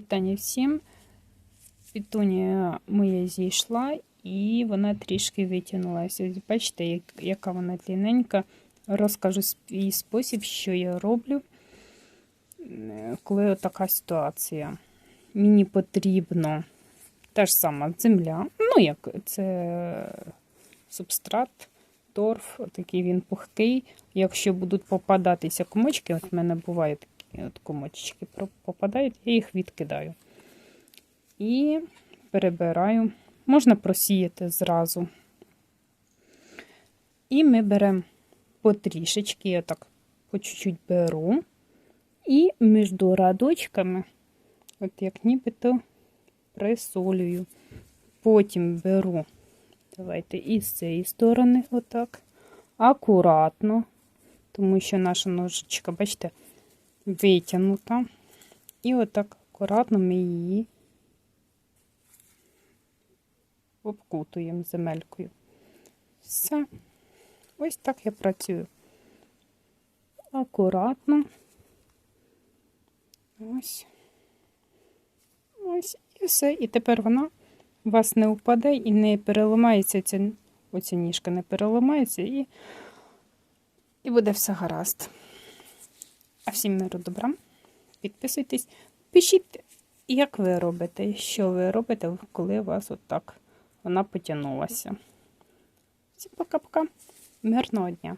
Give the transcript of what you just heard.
Вітання всім. Пітунія моя зійшла і вона трішки витягнулася. Бачите, яка вона длинненька. Розкажу свій спосіб, що я роблю, е, коли така ситуація. Мені потрібно та ж сама земля. Ну, як це субстрат, торф, такий він пухкий. Якщо будуть попадатися комочки, от в мене бувають такі от комочки попадають, я їх відкидаю. І перебираю. Можна просіяти зразу. І ми беремо потрішечки, я так по чуть-чуть беру. І між радочками, от як нібито присолюю. Потім беру, давайте із цієї сторони, отак, акуратно, тому що наша ножичка, бачите, витягнута. І отак акуратно ми її обкутуємо земелькою. Все. Ось так я працюю. Акуратно. Ось. Ось і все. І тепер вона у вас не впаде і не переламається ця, оця ніжка не переламається і, і буде все гаразд. А всім миру добра. Підписуйтесь, пишіть, як ви робите, що ви робите, коли у вас отак вона потягнулася. Всім пока-пока. Мирного дня!